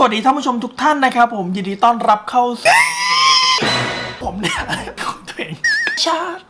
สวัสดีท่านผู้ชมทุกท่านนะครับ ผมยินดีต้อนรับเข้าสู่ผมเนี่ยของตัวเองชาติ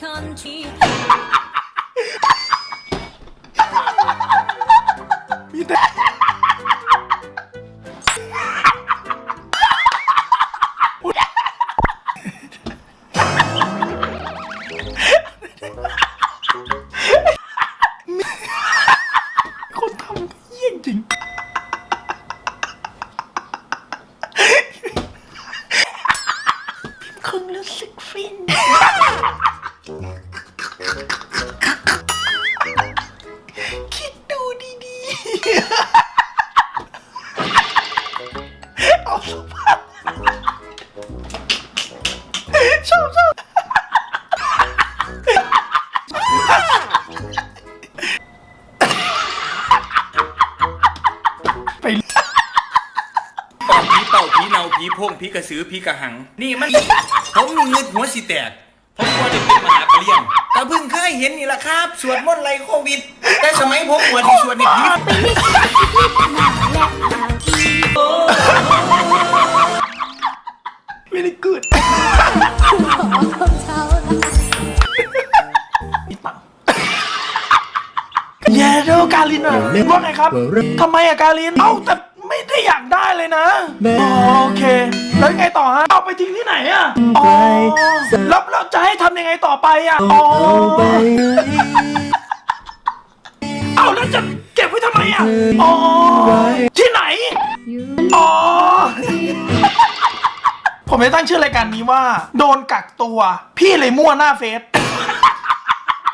country มีแคิดดูดีๆ เอาสภาพชอบชอบไปปอบผีเป่าผีเนาผีโพงผีกระสือผีกระหัง นี่มัน ผมมีเงินหัวสิแตก ผมควรจะเป็นมหาปรริญญาแต่เพิ่งเคยเห็นนี่แหละครับ สวดมนต์ไรโควิด แต่สมัยผมบวชที่สวดนี่ผีไม่ได้กูดมีตังค์แย่เด้อการลินอะว่าไงครับทำไมอะการลิน เอ้าแต่ ไม่ได้อยากได้เลยนะอ๋อโอเค แล้วยังไงต่อฮะ เอาไปทิ้งที่ไหนอะอ๋อ แล้วเราจะให้ทำยังไงต่อไปอะอ๋อ เอาแล้วจะเก็บไว้ทำไมอะอ๋อ ที่ไหน อ๋อ ผมจะตั้งชื่อรายการนี้ว่า โดนกักตัว พี่เลยมั่วหน้าเฟซ